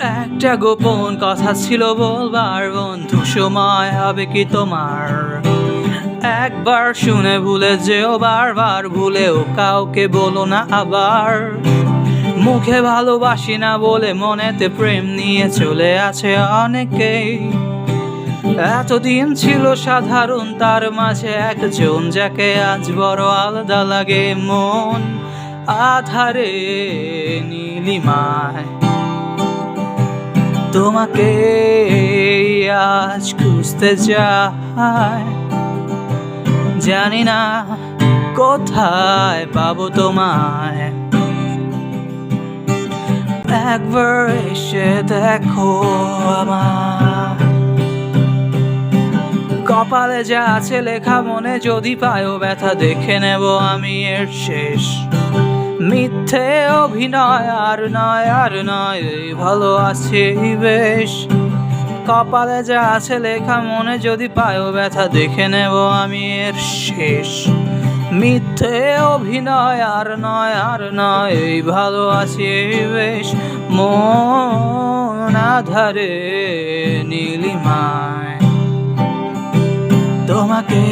একটা গোপন কথা ছিল বলবার বন্ধু, সময় হবে কি তোমার? একবার শুনে ভুলে যেও, বারবার ভুলেও কাউকে বলো না আবার। মুখে ভালোবাসি না বলে মনেতে প্রেম নিয়ে চলে আছে অনেকেই। এতদিন ছিল সাধারণ, তার মাঝে একজন যাকে আজ বড় আলাদা লাগে মন। আধারে নীলিমায় তোমাকে আজ খুঁজতে যায় জানি না কোথায় পাবো তোমায়। একবার এসে দেখো আমার কপালে যা আছে লেখা মনে যদি পায়ও ব্যথা দেখে নেব আমি এর শেষ। মিথ্যে অভিনয় আর নয় আর নয় ভালো আছে বেশ। কপালে যা আছে লেখা মনে যদি পায়ও, ব্যথা দেখে নেব আমি এর শেষ। মিথ্যে অভিনয় আর নয় আর নয়, এই ভালো আছে বেশ। মন আধারে নীলিমায়। তোমাকে